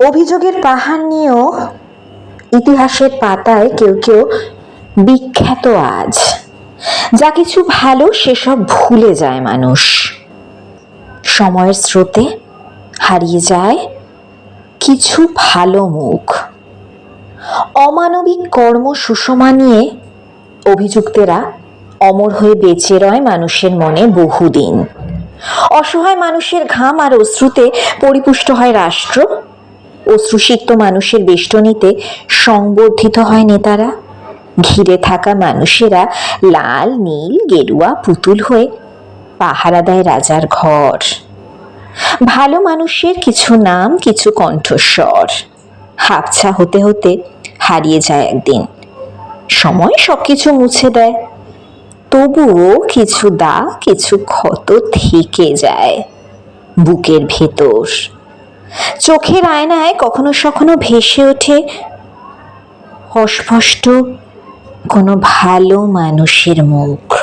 অভিযোগের পাহাড় নিয়েও ইতিহাসের পাতায় কেউ কেউ বিখ্যাত আজ। যা কিছু ভালো, সেসব ভুলে যায় মানুষ। সময়ের স্রোতে হারিয়ে যায় কিছু ভালো মুখ। অমানবিক কর্ম সুষমা নিয়ে অভিযুক্তেরা অমর হয়ে বেঁচে রয় মানুষের মনে বহুদিন। অসহায় মানুষের ঘাম আর অশ্রুতে পরিপুষ্ট হয় রাষ্ট্র অশ্রুসিক্ত মানুষের বেষ্টনীতে সংবর্ধিত হয় নেতারা। ঘিরে থাকা মানুষেরা লাল, নীল, গেরুয়া, পুতুল হয়ে পাহারা দেয় রাজার ঘর। ভালো মানুষের কিছু নাম, কিছু কণ্ঠস্বর। হাফছা হতে হতে হারিয়ে যায় একদিন। সময় সব কিছু মুছে দেয়। তবুও কিছু দা, কিছু ক্ষত থেকে যায় বুকের ভেতর। চোখের আয়নায় কখনো সখনো ভেসে ওঠে অস্পষ্ট কোনো ভালো মানুষের মুখ।